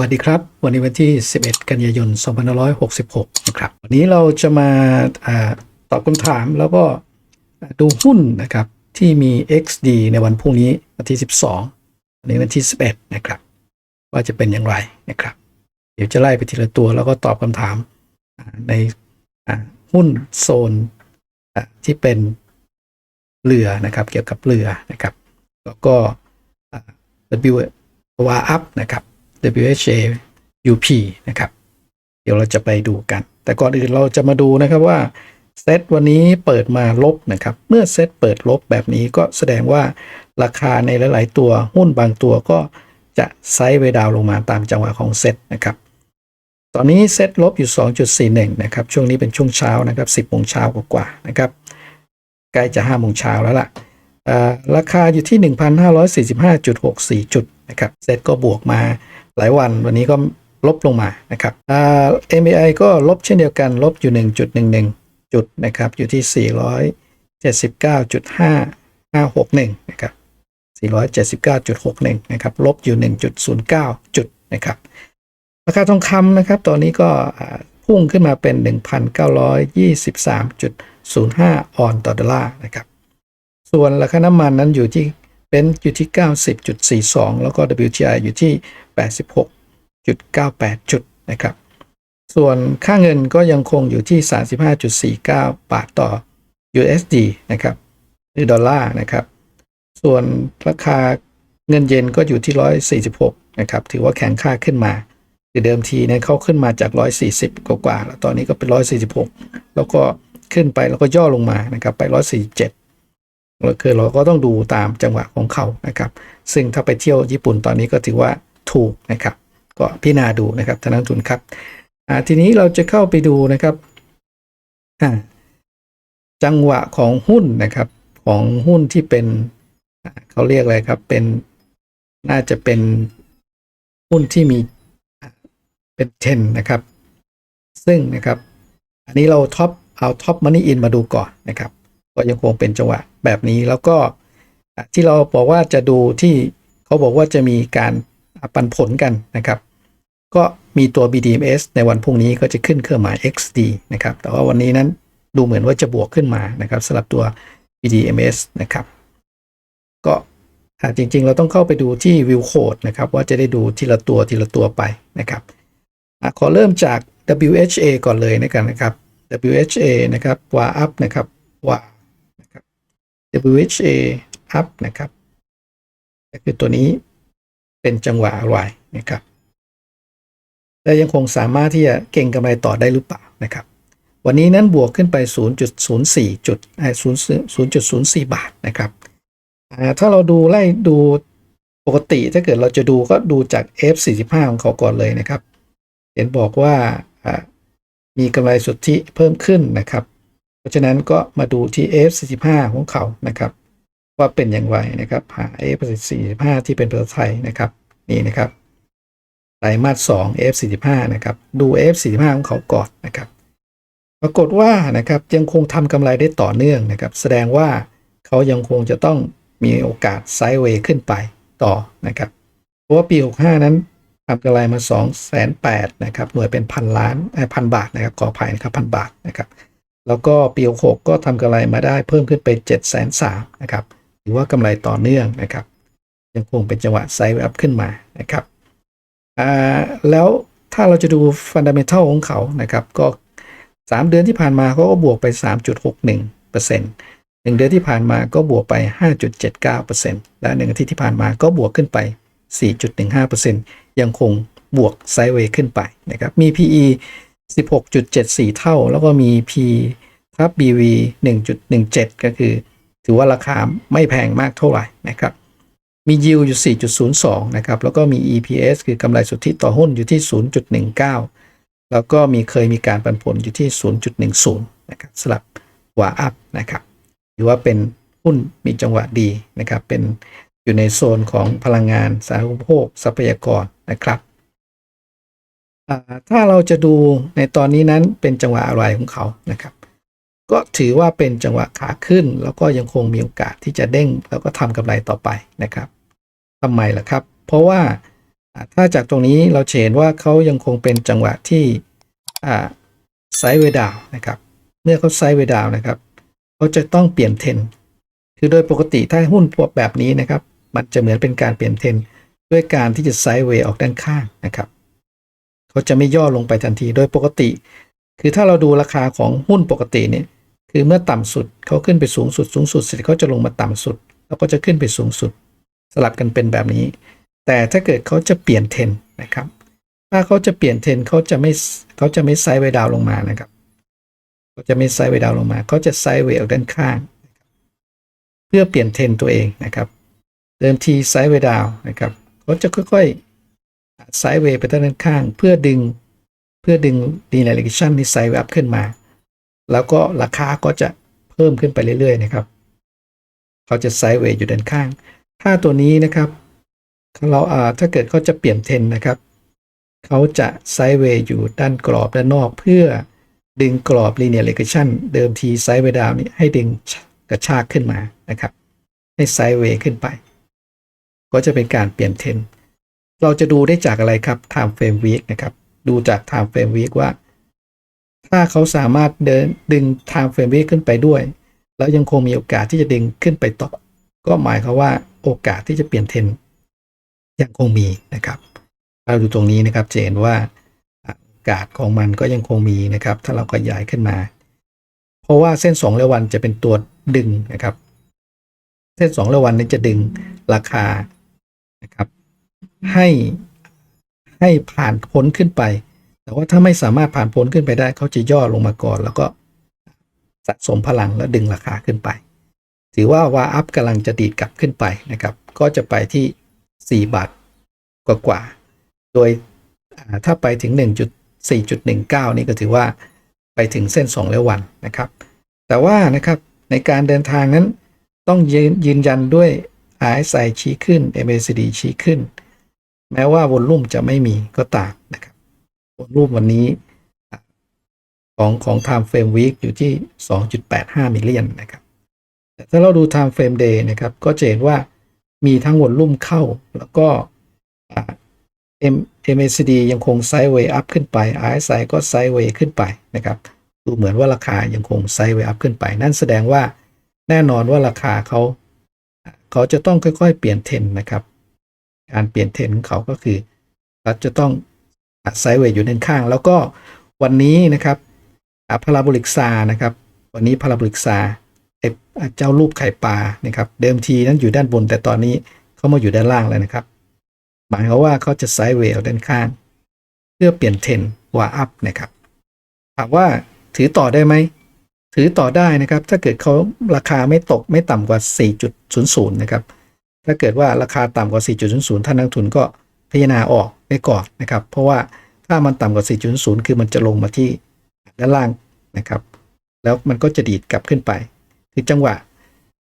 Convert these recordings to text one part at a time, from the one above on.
วัสดีครับ วันนี้วันที่ 11 กันยายน 2566 นะครับ วันนี้เราจะมาอาตอบคำถามแล้วก็ดูหุ้นนะครับ ที่มี XD ในวันพรุ่งนี้วันที่ 12 วันนี้วันที่ 11 นะครับ ว่าจะเป็นอย่างไรนะครับ เดี๋ยวจะไล่ไปทีละตัวแล้วก็ตอบคำถามในหุ้นโซนที่เป็นเรือนะครับ เกี่ยวกับเรือนะครับ แล้วก็ W วาอัพนะครับ WHA UP นะครับ เดี๋ยวเราจะไปดูกัน แต่ก่อนอื่นเราจะมาดูนะครับว่าเซตวันนี้เปิดมาลบนะครับ เมื่อเซตเปิดลบแบบนี้ก็แสดงว่าราคาในหลาย ๆ ตัวหุ้นบางตัวก็จะไซด์เวดาวลงมาตามจังหวะของเซตนะครับ ตอนนี้เซตลบอยู่ 2.41 นะครับ ช่วงนี้เป็นช่วงเช้านะครับ 10โมงเช้ากว่าๆนะครับ ใกล้จะ5โมงเช้าแล้วล่ะ ราคาอยู่ที่ 1,545.64 จุดนะครับ เซตก็บวกมา หลายวันวันนี้ก็ลบลงมานะครับอ่า MAI ก็ลบเช่นเดียวกัน ลบอยู่ 1.11 จุดนะครับ อยู่ที่ 479.5561 นะครับ 479.61 นะครับ ลบอยู่ 1.09 จุดนะครับ ราคาทองคำนะครับ ตอนนี้ก็พุ่งขึ้นมาเป็น 1,923.05 ออนต่อดอลลาร์นะครับ ส่วนราคาน้ำมันนั้นอยู่ที่เป็นอยู่ที่ 90.42 แล้วก็ WTI อยู่ที่ 86.98 จุดนะครับ ส่วนค่าเงินก็ยังคงอยู่ที่ 35.49 บาทต่อ USD นะครับ หรือดอลลาร์นะครับ ส่วนราคาเงินเยนก็อยู่ที่ 146 นะครับ ถือว่าแข็งค่าขึ้นมาคือเดิมทีเนี่ยเขาขึ้นมาจาก 140 กว่าๆแล้วตอนนี้ก็เป็น 146 แล้วก็ขึ้นไปแล้วก็ย่อลงมานะครับไป 147เราคือเราก็ต้องดูตามจังหวะของเขานะครับ ซึ่งถ้าไปเที่ยวญี่ปุ่นตอนนี้ก็ถือว่า ถูกนะครับ ก็พิจารณาดูนะครับท่านนักลงทุนครับทีนี้เราจะเข้าไปดูนะครับจังหวะของหุ้นนะครับของหุ้นที่เป็นเขาเรียกอะไรครับเป็นน่าจะเป็นหุ้นที่มีเป็นเทนนะครับ ซึ่งนะครับ อันนี้เราท็อปเอาท็อปมันนี่อินมาดูก่อนนะครับ ก็ยังคงเป็นจังหวะแบบนี้แล้วก็ที่เราบอกว่าจะดูที่เขาบอกว่าจะมีการ ปันผลกันนะครับ ก็มีตัว BDMs ในวันพรุ่งนี้ก็จะขึ้นเครื่องหมาย XD นะครับ แต่ว่าวันนี้นั้นดูเหมือนว่าจะบวกขึ้นมานะครับสำหรับตัว BDMs นะครับ ก็จริง ๆ เราต้องเข้าไปดูที่ View Code นะครับว่าจะได้ดูทีละตัวทีละตัวไปนะครับอขอเริ่มจาก WHA ก่อนเลยนะครับนะครับ WHA นะครับวาอัพนะครับวา WHA up นะครับก็คือตัวนี้ เป็นจังหวะอะไรนะครับและยังคงสามารถที่จะเก่งกำไรต่อได้หรือเปล่านะครับ วันนี้นั้นบวกขึ้นไป 0.04 จุด0.04 บาทนะครับถ้าเราดูไล่ดูปกติถ้าเกิดเราจะดูก็ดูจาก F45 ของเขาก่อนเลยนะครับ เห็นบอกว่ามีกำไรสุทธิเพิ่มขึ้นนะครับ เพราะฉะนั้นก็มาดูที่ F45 ของเขานะครับ ว่าเป็นอย่างไรนะครับ หา F45 ที่เป็นภาษาไทยนะครับ นี่นะครับไตรมาส2 F45 นะครับ ดู F45 ของเขาก่อนนะครับ ปรากฏว่านะครับยังคงทำกำไรได้ต่อเนื่องนะครับ แสดงว่าเขายังคงจะต้องมีโอกาสไซด์เวย์ขึ้นไปต่อนะครับ เพราะว่าปี 65 นั้นทำกำไรมา 2 8 0 0 0นะครับ หน่วยเป็นพันล้านพันบาทนะครับขออภัยนะครับพันบาทนะครับ แล้วก็ปี 66 ก็ทำกำไรมาได้เพิ่มขึ้นไป 7 3 0 0 0นะครับ ถือว่ากำไรต่อเนื่องนะครับ ยังคงเป็นจังหวะไซด์อัพขึ้นมานะครับแล้วถ้าเราจะดูฟันดัมเ n ทัลของเขานะครับ ก็ 3 เดือนที่ผ่านมาเขาก็บวกไป 3.61%เหนึ่งเดือนที่ผ่านมาก็บวกไป 5.79%และหนึ่งอาทิตย์ที่ผ่านมาก็บวกขึ้นไป 4.15%ยังคงบวกไซด์เวย์ขึ้นไปนะครับ มี PE 16.74 เท่า แล้วก็มี P ทับ BV 1.17 ก็คือ ถือว่าราคาไม่แพงมากเท่าไหร่นะครับ มี yield อยู่ 4.02 นะครับ แล้วก็มี EPS คือกำไรสุทธิต่อหุ้นอยู่ที่ 0.19 แล้วก็มีเคยมีการปันผลอยู่ที่ 0.10 นะครับสลับวาอัพนะครับถือว่าเป็นหุ้นมีจังหวะดีนะครับ เป็นอยู่ในโซนของพลังงานสาธารณูปโภคทรัพยากรนะครับถ้าเราจะดูในตอนนี้นั้นเป็นจังหวะอะไรของเขานะครับ ก็ถือว่าเป็นจังหวะขาขึ้น แล้วก็ยังคงมีโอกาสที่จะเด้ง แล้วก็ทำกำไรต่อไปนะครับทำไมล่ะครับ เพราะว่าถ้าจากตรงนี้เราเห็นว่าเขายังคงเป็นจังหวะที่ไซด์เวดาวนะครับ เมื่อเขาไซด์เวดาวนะครับเขาจะต้องเปลี่ยนเทนคือโดยปกติถ้าหุ้นพวกแบบนี้นะครับ มันจะเหมือนเป็นการเปลี่ยนเทนด์ด้วยการที่จะไซด์เวย์ออกด้านข้างนะครับเขาจะไม่ย่อลงไปทันที โดยปกติ คือถ้าเราดูราคาของหุ้นปกติเนี่ย คือเมื่อต่ำสุดเขาขึ้นไปสูงสุดสูงสุดเสร็จเขาจะลงมาต่ำสุด แล้วก็จะขึ้นไปสูงสุด สลับกันเป็นแบบนี้ แต่ถ้าเกิดเขาจะเปลี่ยนเทรนนะครับ ถ้าเขาจะเปลี่ยนเทรนเขาจะไม่เขาจะไม่ไซด์เวดาวลงมานะครับเขาจะไม่ไซด์เวดาวลงมาเขาจะไซด์เวย์ออกด้านข้าง เพื่อเปลี่ยนเทรนตัวเองนะครับเดิมทีไซด์เวดาวนะครับเขาจะค่อยๆไซด์เวไปด้านข้าง เพื่อดึง เพื่อดึงดีเลกชันที่ไซด์เวอัพขึ้นมา แล้วก็ราคาก็จะเพิ่มขึ้นไปเรื่อยๆนะครับเขาจะไซด์เวย์อยู่ด้านข้าง ถ้าตัวนี้นะครับเราอ่าถ้าเกิดเขาจะเปลี่ยนเทนนะครับเขาจะไซด์เวย์อยู่ด้านกรอบด้านนอก เพื่อดึงกรอบ linear regression เดิมทีไซด์เวย์ดาวนี่ให้ดึงกระชากขึ้นมานะครับ ให้ไซด์เวย์ขึ้นไป ก็จะเป็นการเปลี่ยนเทนเราจะดูได้จากอะไรครับ time frame week นะครับ ดูจาก time frame week ว่า ถ้าเขาสามารถเดินดึง time frame week ขึ้นไปด้วย แล้วยังคงมีโอกาสที่จะดึงขึ้นไปต่อ ก็หมายความว่าโอกาสที่จะเปลี่ยนเทรนยังคงมีนะครับเราดูตรงนี้นะครับจะเห็นว่าโอกาสของมันก็ยังคงมีนะครับ ถ้าเราขยายขึ้นมา เพราะว่าเส้นสองเรวันจะเป็นตัวดึงนะครับ เส้นสองเรวันนี้จะดึงราคานะครับ ให้ให้ผ่านพ้นขึ้นไป แต่ว่าถ้าไม่สามารถผ่านพ้นขึ้นไปได้เขาจะย่อลงมาก่อน แล้วก็สะสมพลังแล้วดึงราคาขึ้นไป ถือว่าวาอัพกำลังจะดีดกลับขึ้นไปนะครับ ก็จะไปที่ 4 บาทกว่าวาๆโดยถ้าไปถึง 1.4.19 นี่ก็ถือว่าไปถึงเส้น2แล้ววันนะครับ แต่ว่านะครับในการเดินทางนั้นต้องยืนยืนยันด้วย RSI ชี้ขึ้น MACD ชี้ขึ้น แม้ว่าวอลลุ่มจะไม่มีก็ตามนะครับ วอลลุ่มวันนี้ของของ Time Frame Week อยู่ที่ 2.85 มิลเลียนนะครับแต่ถ้าเราดู Time Frame Day นะครับ ก็จะเห็นว่ามีทั้งวอลลุ่มเข้า แล้วก็อ่า M MACD ยังคงไซด์เวย์อัพขึ้นไป RSI ก็ไซด์เวย์ขึ้นไปนะครับดูเหมือนว่าราคายังคงไซด์เวย์อัพขึ้นไป นั่นแสดงว่าแน่นอนว่าราคาเขาเขาจะต้องค่อยๆ เปลี่ยนเทนนะครับ การเปลี่ยนเทนของเขาก็คือเขาจะต้อง ไซด์เวย์อยู่ด้านข้าง แล้วก็วันนี้นะครับพาราโบลิกซานะครับ วันนี้พาราโบลิกซาเจ้ารูปไข่ปลานะครับเดิมทีนั้นอยู่ด้านบน แต่ตอนนี้เขามาอยู่ด้านล่างแล้วนะครับ หมายความว่าเขาจะไซด์เวย์ด้านข้าง เพื่อเปลี่ยนเทรนวาอัพนะครับถามว่าถือต่อได้ไหม ถือต่อได้นะครับ ถ้าเกิดเขาราคาไม่ตกไม่ต่ำกว่า 4.00 นะครับ ถ้าเกิดว่าราคาต่ำกว่า 4.00 ท่านนักทุนก็พิจารณาออก ไปก่อนนะครับ เพราะว่าถ้ามันต่ำกว่า 4.0 คือมันจะลงมาที่ด้านล่างนะครับ แล้วมันก็จะดีดกลับขึ้นไป คือจังหวะ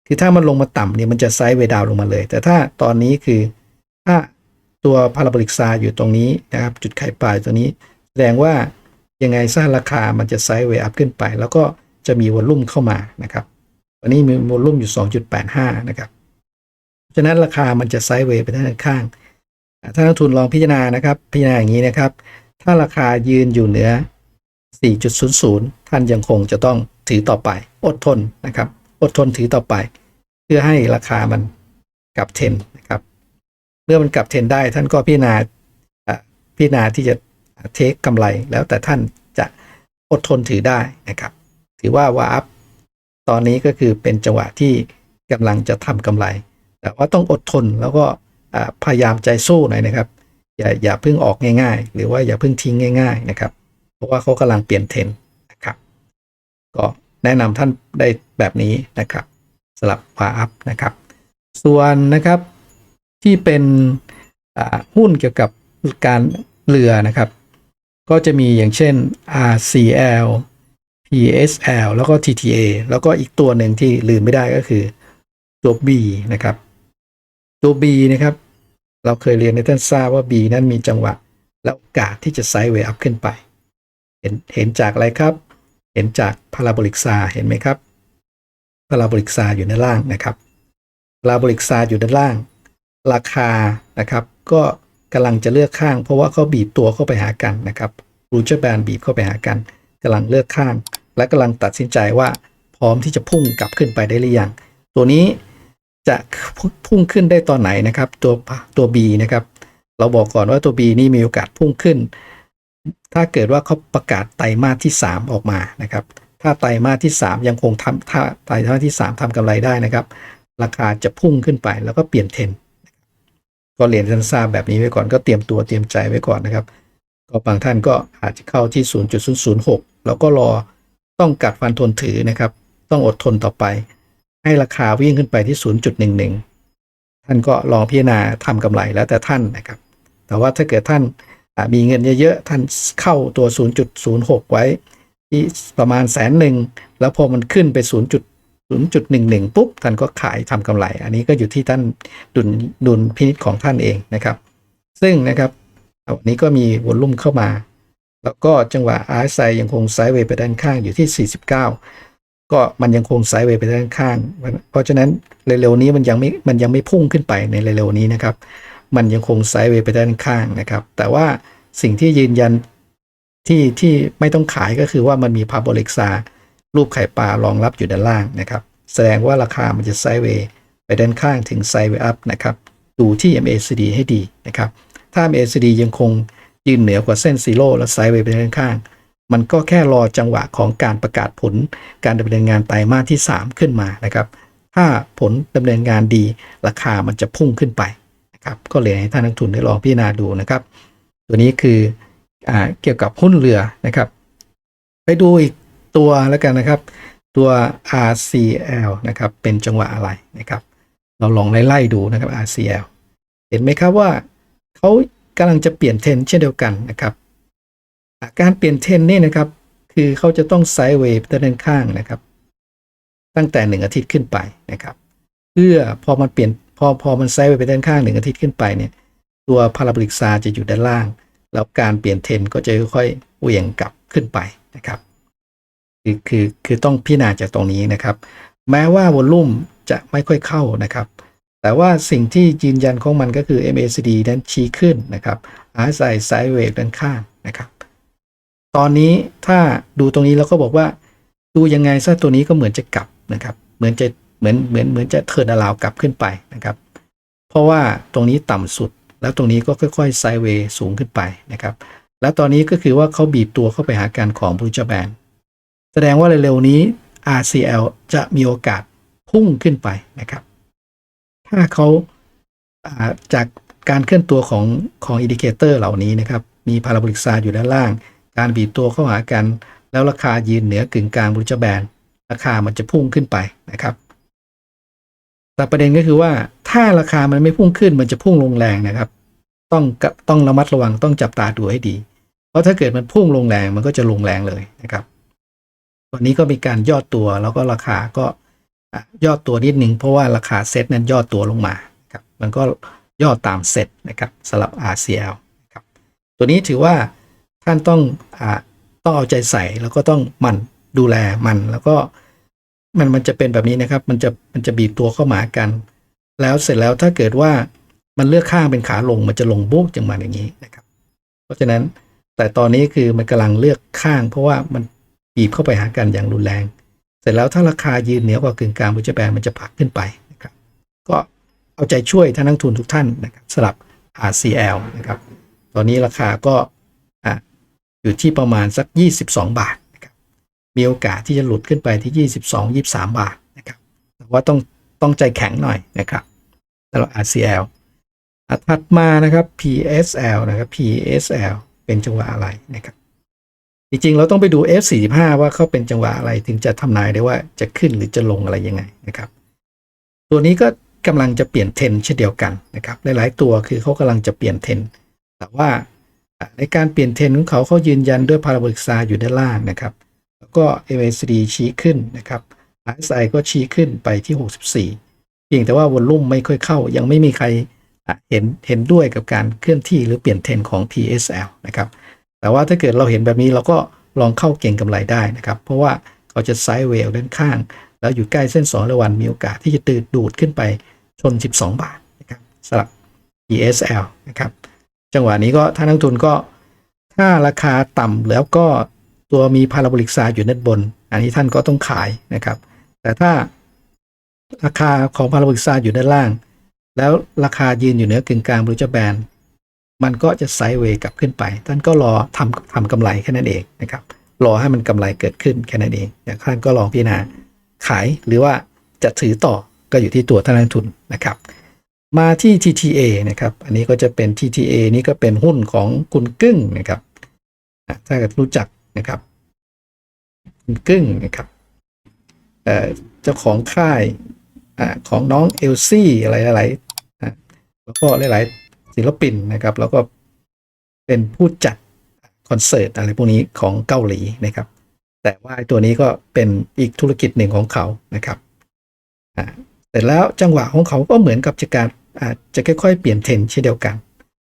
คือถ้ามันลงมาต่ำเนี่ยมันจะไซด์เวดาวลงมาเลย แต่ถ้าตอนนี้คือถ้าตัวพาราโบลิกซาอยู่ตรงนี้นะครับจุดไข่ปลายตัวนี้ แสดงว่ายังไงซะราคามันจะไซด์เวอัพขึ้นไป แล้วก็จะมีวอลลุ่มเข้ามานะครับวันนี้มีวอลลุ่มอยู่ 2.85 นะครับฉะนั้นราคามันจะไซด์เวย์ไปด้านข้าง ถ้านักทุนลองพิจารณานะครับ พิจารณาอย่างนี้นะครับ ถ้าราคายืนอยู่เหนือ 4.00 ท่านยังคงจะต้องถือต่อไป อดทนนะครับ อดทนถือต่อไป เพื่อให้ราคามันกลับเทรนนะครับ เมื่อมันกลับเทรนได้ ท่านก็พิจารณาพิจารณาที่จะเทคกำไรแล้วแต่ท่านจะอดทนถือได้นะครับ ถือว่าวาอัพตอนนี้ก็คือเป็นจังหวะที่กำลังจะทำกำไร แต่ว่าต้องอดทนแล้วก็ พยายามใจสู้หน่อยนะครับ อย่าอย่าเพิ่งออกง่าย ๆ หรือว่าอย่าเพิ่งทิ้งง่าย ๆ นะครับ เพราะว่าเขากำลังเปลี่ยนเทรนนะครับ ก็แนะนำท่านได้แบบนี้นะครับสลับวาอัพนะครับ ส่วนนะครับที่เป็นหุ้นเกี่ยวกับการเรือนะครับ ก็จะมีอย่างเช่น RCL PSL แล้วก็ TTA แล้วก็อีกตัวหนึ่งที่ลืมไม่ได้ก็คือตัว B นะครับ ตัว B นะครับ เราเคยเรียนในท่านทราบว่า B นั้นมีจังหวะ และโอกาสที่จะไซด์เวย์อัพขึ้นไป เห็นเห็นจากอะไรครับ เห็นจากพาราโบลิกซาเห็นไหมครับพาราโบลิกซาอยู่ด้านล่างนะครับพาราโบลิกซาอยู่ด้านล่าง ราคานะครับ ก็กำลังจะเลือกข้าง เพราะว่าเขาบีบตัวเข้าไปหากันนะครับรูเจอร์แบนบีบเข้าไปหากันกำลังเลือกข้าง และกำลังตัดสินใจว่าพร้อมที่จะพุ่งกลับขึ้นไปได้หรือยังตัวนี้ จะพุ่งขึ้นได้ตอนไหนนะครับ ตัวตัว B นะครับ เราบอกก่อนว่าตัว B นี่มีโอกาสพุ่งขึ้น ถ้าเกิดว่าเขาประกาศไตรมาสที่ 3 ออกมานะครับ ถ้าไตรมาสที่ 3 ยังคงทำถ้าไตรมาสที่ 3ทำกำไรได้นะครับ ราคาจะพุ่งขึ้นไปแล้วก็เปลี่ยนเทรนก็เรียนท่านทราบแบบนี้ไว้ก่อนก็เตรียมตัวเตรียมใจไว้ก่อนนะครับ ก็บางท่านก็อาจจะเข้าที่ 0.006 แล้วก็รอต้องกัดฟันทนถือนะครับ ต้องอดทนต่อไป ให้ราคาวิ่งขึ้นไปที่ 0.11 ท่านก็ลองพิจารณาทำกำไรแล้วแต่ท่านนะครับ แต่ว่าถ้าเกิดท่านมีเงินเยอะๆ ท่านเข้าตัว 0.06 ไว้ที่ประมาณแสนหนึ่ง แล้วพอมันขึ้นไป0.0.11 ปุ๊บ ท่านก็ขายทำกำไร อันนี้ก็อยู่ที่ท่านดุลดุลพินิจของท่านเองนะครับ ซึ่งนะครับวันนี้ก็มีวอลุ่มเข้ามา แล้วก็จังหวะ RSI ยังคงไซด์เวย์ไปด้านข้างอยู่ที่ 49 ก็มันยังคงไซด์เวย์ไปด้านข้าง เพราะฉะนั้นเร็วๆนี้มันยังไม่มันยังไม่พุ่งขึ้นไปในเร็วๆนี้นะครับ มันยังคงไซด์เวย์ไปด้านข้างนะครับ แต่ว่าสิ่งที่ยืนยันที่ที่ไม่ต้องขายก็คือว่ามันมีพาโบลิกซารูปไข่ปลารองรับอยู่ด้านล่างนะครับ แสดงว่าราคามันจะไซด์เวย์ไปด้านข้างถึงไซด์เวย์อัพนะครับ ดูที่ MACD ให้ดีนะครับ ถ้า MACD ยังคงยืนเหนือกว่าเส้นซีโร่และไซด์เวย์ไปด้านข้าง มันก็แค่รอจังหวะของการประกาศผลการดำเนินงานไตรมาสที่ 3 ขึ้นมานะครับ ถ้าผลดำเนินงานดีราคามันจะพุ่งขึ้นไปนะครับก็เลยให้ท่านนักทุนได้ลองพิจารณาดูนะครับ ตัวนี้คืออเกี่ยวกับหุ้นเรือนะครับ ไปดูอีกตัวแล้วกันนะครับ ตัว RCL นะครับ เป็นจังหวะอะไรนะครับ เราลองไล่ๆดูนะครับ RCL เห็นไหมครับว่าเขากำลังจะเปลี่ยนเทรนเช่นเดียวกันนะครับ การเปลี่ยนเทรนนี่นะครับ คือเขาจะต้องไซด์เวย์ด้านข้างนะครับ ตั้งแต่หนึ่งอาทิตย์ขึ้นไปนะครับ เพื่อพอมันเปลี่ยนพอพอมันไซด์เวย์ไปด้านข้างหนึ่งอาทิตย์ขึ้นไปเนี่ย ตัวพาราบริกซาจะอยู่ด้านล่าง แล้วการเปลี่ยนเทรนก็จะค่อยๆเหวี่ยงกลับขึ้นไปนะครับ คือคือคือต้องพิจารณาจากตรงนี้นะครับ แม้ว่าวอลลุ่มจะไม่ค่อยเข้านะครับแต่ว่าสิ่งที่ยืนยันของมันก็คือ MACD นั้นชี้ขึ้นนะครับ RSI ไซด์เวย์ด้านข้างนะครับ ตอนนี้ถ้าดูตรงนี้เราก็บอกว่า ดูยังไงซะตัวนี้ก็เหมือนจะกลับนะครับ เหมือนจะเหมือนเหมือนเหมือนจะเทิร์นอลาวกลับขึ้นไปนะครับ เพราะว่าตรงนี้ต่ำสุด แล้วตรงนี้ก็ค่อยๆไซเวย์สูงขึ้นไปนะครับ แล้วตอนนี้ก็คือว่าเขาบีบตัวเข้าไปหาการของบรูจแบนแสดงว่าเร็วๆนี้ RCL จะมีโอกาสพุ่งขึ้นไปนะครับ ถ้าเขาจากการเคลื่อนตัวของของอินดิเคเตอร์เหล่านี้นะครับ มีพาราโบลิกซาอยู่ด้านล่าง การบีบตัวเข้าหากัน แล้วราคายืนเหนือกึ่งกลางบรูจแบนราคามันจะพุ่งขึ้นไปนะครับ แต่ประเด็นก็คือว่าถ้าราคามันไม่พุ่งขึ้นมันจะพุ่งลงแรงนะครับ ต้องต้องระมัดระวังต้องจับตาดูให้ดี เพราะถ้าเกิดมันพุ่งลงแรงมันก็จะลงแรงเลยนะครับวันนี้ก็มีการย่อตัวแล้วก็ราคาก็ย่อตัวนิดนึงเพราะว่าราคาเซ็ตนั้นย่อตัวลงมาครับมันก็ย่อตามเซ็ตนะครับสำหรับ RCL ครับตัวนี้ถือว่า ท่านต้องอต้องเอาใจใส่แล้วก็ต้องมันดูแลมันแล้วก็มันมันจะเป็นแบบนี้นะครับ มันจะมันจะบีบตัวเข้ามากัน แล้วเสร็จแล้วถ้าเกิดว่ามันเลือกข้างเป็นขาลง มันจะลงบุกจังมาอย่างนี้นะครับ เพราะฉะนั้นแต่ตอนนี้คือมันกำลังเลือกข้าง เพราะว่ามันบีบเข้าไปหากันอย่างรุนแรง เสร็จแล้วถ้าราคายืนเหนือกว่ากึ่งกลางบุจแบนมันจะผักขึ้นไปนะครับ ก็เอาใจช่วยท่านนักทุนทุกท่านนะครับสำหรับ RCL นะครับ ตอนนี้ราคาก็ อยู่ที่ประมาณสัก 22 บาทนะครับมีโอกาสที่จะหลุดขึ้นไปที่ 22 23 บาทนะครับแต่ว่าต้องต้องใจแข็งหน่อยนะครับสำหรับ RCL ถัดมานะครับ PSL นะครับ PSL เป็นจังหวะอะไรนะครับ จริงๆ เราต้องไปดู F45 ว่าเขาเป็นจังหวะอะไรถึงจะทำนายได้ว่าจะขึ้นหรือจะลงอะไรยังไงนะครับ ตัวนี้ก็กำลังจะเปลี่ยนเทรนเช่นเดียวกันนะครับ หลายๆ ตัวคือเขากำลังจะเปลี่ยนเทรนแต่ว่า ในการเปลี่ยนเทรนของเขาเขายืนยันด้วยพาราโบลิกซาอยู่ด้านล่างนะครับ แล้วก็ MACD ชี้ขึ้นนะครับ RSI ก็ชี้ขึ้นไปที่ 64 เพียงแต่ว่าวอลลุ่มไม่ค่อยเข้า ยังไม่มีใครเห็นเห็นด้วยกับการเคลื่อนที่หรือเปลี่ยนเทรนของ PSL นะครับ แต่ว่าถ้าเกิดเราเห็นแบบนี้เราก็ลองเข้าเก่งกำไรได้นะครับ เพราะว่าเขาจะไซด์เวลด้านข้าง แล้วอยู่ใกล้เส้น2ระวันมีโอกาสที่จะตืดดูดขึ้นไปชน 12 บาทนะครับสำหรับ PSL นะครับ จังหวะนี้ก็ถ้านักลงทุนก็ถ้าราคาต่ำแล้วก็ตัวมีพาราโบลิกซาอยู่ด้านบน อันนี้ท่านก็ต้องขายนะครับ แต่ถ้าราคาของพาราโบลิกซาอยู่ด้านล่าง แล้วราคายืนอยู่เหนือกึ่งกลางบริจแบนมันก็จะไซด์เวย์กลับขึ้นไป ท่านก็รอทำทำกำไรแค่นั้นเองนะครับ รอให้มันกำไรเกิดขึ้นแค่นั้นเองอย่างท่านก็ลองพิจารณาขายหรือว่าจะถือต่อก็อยู่ที่ตัวท่านนักลงทุนนะครับ มาที่ TTA นะครับอันนี้ก็จะเป็น TTA นี่ก็เป็นหุ้นของคุณกึ้งนะครับถ้ารู้จักนะครับคุณกึ้งนะครับเจ้าของค่ายอของน้องเอลซี่อะไรหลายๆแล้วก็หลายๆศิลปินนะครับ แล้วก็เป็นผู้จัดคอนเสิร์ตอะไรพวกนี้ของเกาหลีนะครับ แต่ว่าตัวนี้ก็เป็นอีกธุรกิจหนึ่งของเขานะครับเสร็จแล้วจังหวะของเขาก็เหมือนกับจะการ อาจจะค่อยๆ เปลี่ยนเทรนเช่นเดียวกัน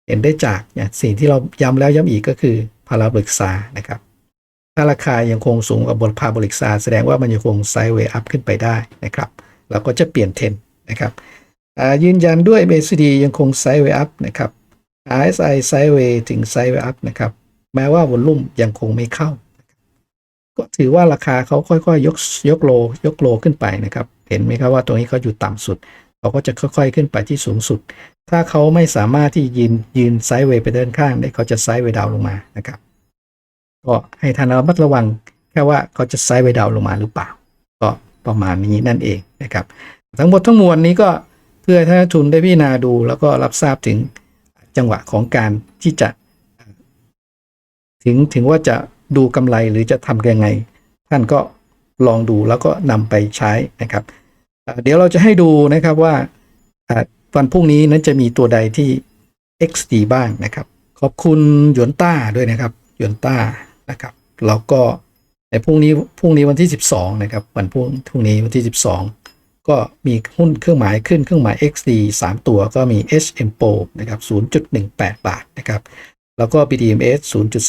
เห็นได้จากเนี่ยสิ่งที่เราย้ำแล้วย้ำอีกก็คือพาราบริกซานะครับ ถ้าราคายังคงสูงกว่าบนพาราบริกซาแสดงว่ามันยังคงไซด์เวย์อัพขึ้นไปได้นะครับ เราก็จะเปลี่ยนเทรนนะครับยืนยันด้วย MACD ยังคงไซด์เวย์อัพนะครับ RSI ไซด์เวย์ถึงไซด์เวย์อัพนะครับ แม้ว่าวอลลุ่มยังคงไม่เข้า ก็ถือว่าราคาเขาค่อยๆ ยกยกโลยกโลขึ้นไปนะครับ เห็นไหมครับว่าตรงนี้เขาอยู่ต่ำสุด เขาก็จะค่อยๆ ขึ้นไปที่สูงสุด ถ้าเขาไม่สามารถที่ยืนยืนไซด์เวย์ไปด้านข้างได้เขาจะไซด์เวย์ดาวน์ลงมานะครับ ก็ให้ท่านระมัดระวังแค่ว่าเขาจะไซด์เวย์ดาวน์ลงมาหรือเปล่า ก็ประมาณนี้นั่นเองนะครับ ทั้งหมดทั้งมวลนี้ก็เพื่อให้ท่านทุนได้พิจารณาดูแล้วก็รับทราบถึงจังหวะของการที่จะ ถึงถึงว่าจะดูกำไรหรือจะทำยังไง ท่านก็ลองดูแล้วก็นำไปใช้นะครับ เดี๋ยวเราจะให้ดูนะครับว่าวันพรุ่งนี้นั้นจะมีตัวใดที่ XD บ้างนะครับ ขอบคุณหยวนต้าด้วยนะครับหยวนต้านะครับแล้วก็ในพรุ่งนี้พรุ่งนี้วันที่ 12 นะครับ วันพรุ่งพรุ่งนี้วันที่ 12 ก็มีหุ้นเครื่องหมายขึ้นเครื่องหมาย XD 3 ตัวก็มี HM Pro นะครับ 0.18 บาทนะครับ แล้วก็ BDMs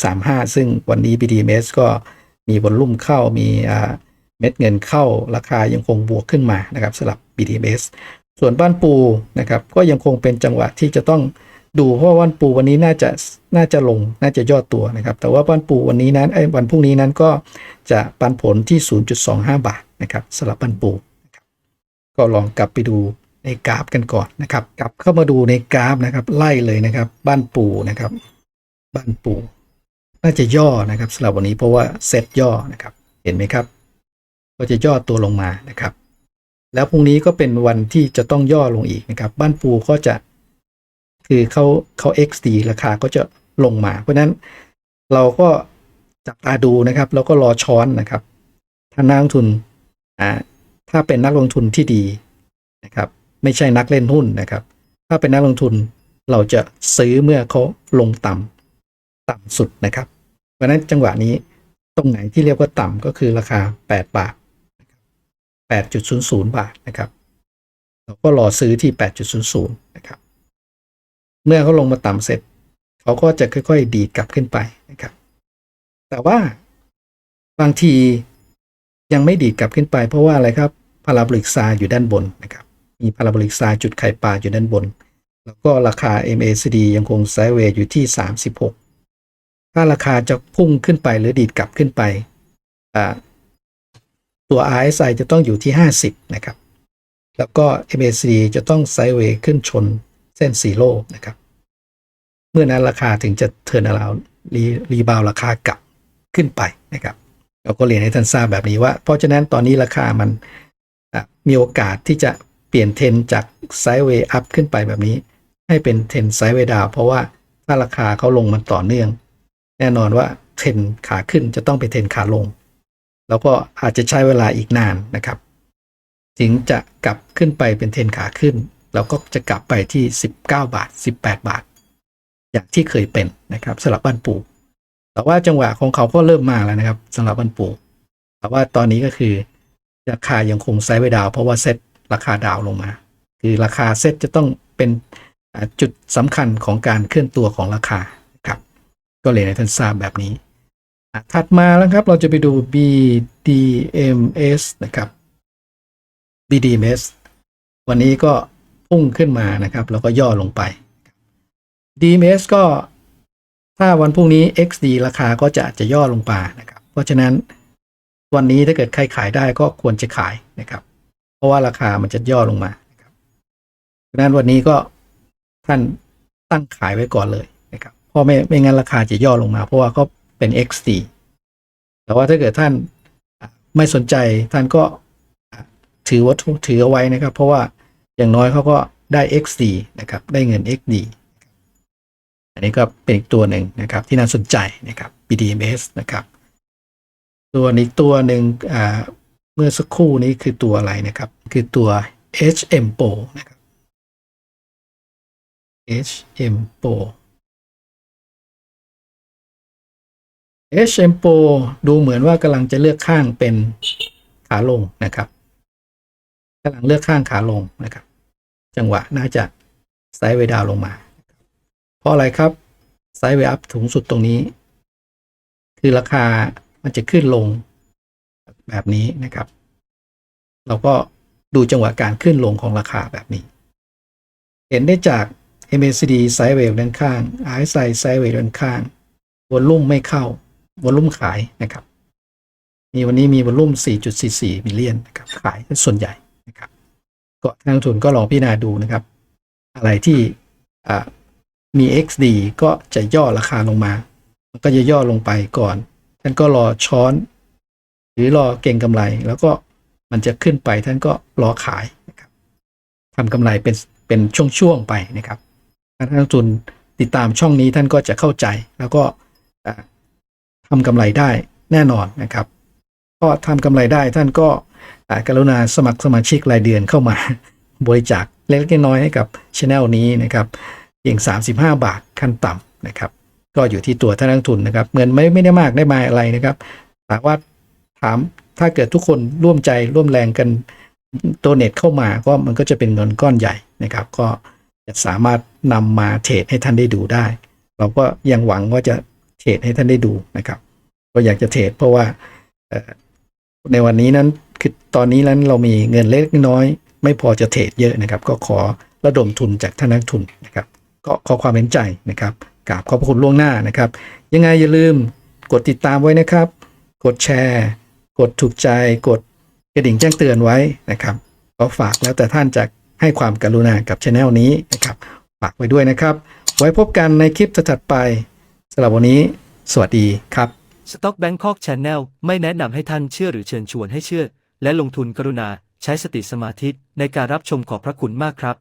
0.35 ซึ่งวันนี้ BDMs ก็มีวอลลุ่มเข้ามีอ่า เม็ดเงินเข้าราคายังคงบวกขึ้นมานะครับสำหรับ BDMs ส่วนบ้านปูนะครับก็ยังคงเป็นจังหวะที่จะต้องดูเพราะว่าบ้านปูวันนี้น่าจะน่าจะลงน่าจะย่อตัวนะครับ แต่ว่าบ้านปูวันนี้นั้นไอ้วันพรุ่งนี้นั้นก็จะปันผลที่ 0.25 บาทนะครับสำหรับบ้านปูนะครับก็ลองกลับไปดูในกราฟกันก่อนนะครับ กลับเข้ามาดูในกราฟนะครับไล่เลยนะครับ บ้านปูนะครับ บ้านปู น่าจะย่อนะครับสำหรับวันนี้เพราะว่าเซตย่อนะครับ เห็นไหมครับ ก็จะย่อตัวลงมานะครับ แล้วพรุ่งนี้ก็เป็นวันที่จะต้องย่อลงอีกนะครับ บ้านปูก็จะ คือเขาเขา XD ราคาก็จะลงมา เพราะฉะนั้นเราก็จับตาดูนะครับ แล้วก็รอช้อนนะครับ ถ้านักลงทุนอ่าถ้าเป็นนักลงทุนที่ดีนะครับ ไม่ใช่นักเล่นหุ้นนะครับ ถ้าเป็นนักลงทุนเราจะซื้อเมื่อเขาลงต่ำต่ำสุดนะครับ เพราะฉะนั้นจังหวะนี้ตรงไหนที่เรียกว่าต่ำก็คือราคา 8 บาท 8.00 บาทนะครับ เราก็รอซื้อที่ 8.00 นะครับ เมื่อเขาลงมาต่ำเสร็จ เขาก็จะค่อย ๆ ดีดกลับขึ้นไปนะครับ แต่ว่าบางทียังไม่ดีดกลับขึ้นไป เพราะว่าอะไรครับพาราโบลิกซาอยู่ด้านบนนะครับ มีพาราโบลิกซาจุดไข่ปลาอยู่ด้านบน แล้วก็ราคา MACD ยังคงไซด์เวย์อยู่ที่ 36 ถ้าราคาจะพุ่งขึ้นไปหรือดีดกลับขึ้นไปอ่า ตัว RSI จะต้องอยู่ที่ 50 นะครับ แล้วก็ MACD จะต้องไซด์เวย์ขึ้นชนเส้นซีโร่นะครับ เมื่อนั้นราคาถึงจะเทิร์นอราวรีรีบาวราคากลับขึ้นไปนะครับเราก็เรียนให้ท่านทราบแบบนี้ว่า เพราะฉะนั้นตอนนี้ราคามันมีโอกาสที่จะเปลี่ยนเทรนจากไซด์เวย์อัพขึ้นไปแบบนี้ ให้เป็นเทรนไซด์เวย์ดาวเพราะว่าถ้าราคาเขาลงมันต่อเนื่อง แน่นอนว่าเทรนขาขึ้นจะต้องเป็นเทรนขาลง แล้วก็อาจจะใช้เวลาอีกนานนะครับ ถึงจะกลับขึ้นไปเป็นเทนขาขึ้นแล้วก็จะกลับไปที่ 19 บาท 18 บาท อย่างที่เคยเป็นนะครับสำหรับบ้านปูแต่ว่าจังหวะของเขาก็เริ่มมาแล้วนะครับสำหรับบ้านปูแต่ว่าตอนนี้ก็คือราคายังคงไซด์ไวดาวเพราะว่าเซ็ตราคาดาวลงมา คือราคาเซ็ตจะต้องเป็นจุดสำคัญของการเคลื่อนตัวของราคาครับก็เลยให้ท่านทราบแบบนี้ ถัดมาแล้วครับเราจะไปดู BDMs นะครับ BDMs วันนี้ก็พุ่งขึ้นมานะครับ แล้วก็ย่อลงไป DMS ก็ถ้าวันพรุ่งนี้ XD ราคาก็จะจะย่อลงมานะครับ เพราะฉะนั้นวันนี้ถ้าเกิดใครขายได้ก็ควรจะขายนะครับ เพราะว่าราคามันจะย่อลงมานะครับดังนั้นวันนี้ก็ท่านตั้งขายไว้ก่อนเลยนะครับเพราะไม่ไม่งั้นราคาจะย่อลงมา เพราะว่าก็ เป็น XD แต่ว่าถ้าเกิดท่านไม่สนใจท่านก็ถือวัตถุถือเอาไว้นะครับ เพราะว่าอย่างน้อยเขาก็ได้ XD นะครับ ได้เงิน XD อันนี้ก็เป็นอีกตัวหนึ่งนะครับ ที่น่าสนใจนะครับ BDMs นะครับส่วอีกตัวหนึ่งเมื่อสักครู่นี้คือตัวอะไรนะครับ คือตัว HM Pro นะครับ HM Pro HM Pro ดูเหมือนว่ากำลังจะเลือกข้างเป็นขาลงนะครับกำลังเลือกข้างขาลงนะครับ จังหวะน่าจะไซด์เวดาวลงมา เพราะอะไรครับไซด์เวอัพสูงสุดตรงนี้ คือราคามันจะขึ้นลงแบบนี้นะครับ เราก็ดูจังหวะการขึ้นลงของราคาแบบนี้ เห็นได้จาก MACD ไซด์เวย์ด้านข้าง RSI ไซด์เวย์ด้านข้างวอลลุ่มไม่เข้า วอลุ่มขายนะครับมีวันนี้มีวอลุ่ม 4.44มิลเลียนนะครับขายส่วนใหญ่นะครับก็ทางทุนก็ลองพิจารณาดูนะครับ อะไรที่อ่ามี XD ก็จะย่อราคาลงมา มันก็จะย่อลงไปก่อนท่านก็รอช้อน หรือรอเก่งกำไร แล้วก็มันจะขึ้นไปท่านก็รอขายนะครับทำกำไรเป็นเป็นช่วงๆไปนะครับถ้าท่านทุนติดตามช่องนี้ท่านก็จะเข้าใจแล้วก็ ทำกำไรได้แน่นอนนะครับก็ทำกำไรได้ท่านก็กรุณาสมัครสมาชิกรายเดือนเข้ามาบริจาคเล็กๆน้อยๆให้กับช anel นี้นะครับเพียง 35 บาทขั้นต่ำนะครับ ก็อยู่ที่ตัวท่านนักทุนนะครับเงินไม่ไม่ได้มากได้มาอะไรนะครับถามว่าถามถ้าเกิดทุกคนร่วมใจร่วมแรงกันตัวเน็ตเข้ามาก็มันก็จะเป็นเงินก้อนใหญ่นะครับ ก็จะสามารถนำมาเทรดให้ท่านได้ดูได้ เราก็ยังหวังว่าจะ เทรดให้ท่านได้ดูนะครับ ก็อยากจะเทรดเพราะว่าในวันนี้นั้นคือตอนนี้นั้นเรามีเงินเล็กน้อย ไม่พอจะเทรดเยอะนะครับ ก็ขอระดมทุนจากท่านนักทุนนะครับ ก็ขอความเห็นใจนะครับกราบขอบพระคุณล่วงหน้านะครับ ยังไงอย่าลืมกดติดตามไว้นะครับ กดแชร์ กดถูกใจ กดกระดิ่งแจ้งเตือนไว้นะครับก็ฝากแล้วแต่ท่านจะให้ความกรุณากับช anel นี้นะครับ ฝากไว้ด้วยนะครับ ไว้พบกันในคลิปถัดไป สำหรับวันนี้ สวัสดีครับ Stock Bangkok Channel ไม่แนะนำให้ท่านเชื่อหรือเชิญชวนให้เชื่อ และลงทุนกรุณา ใช้สติสมาธิในการรับชมขอบพระคุณมากครับ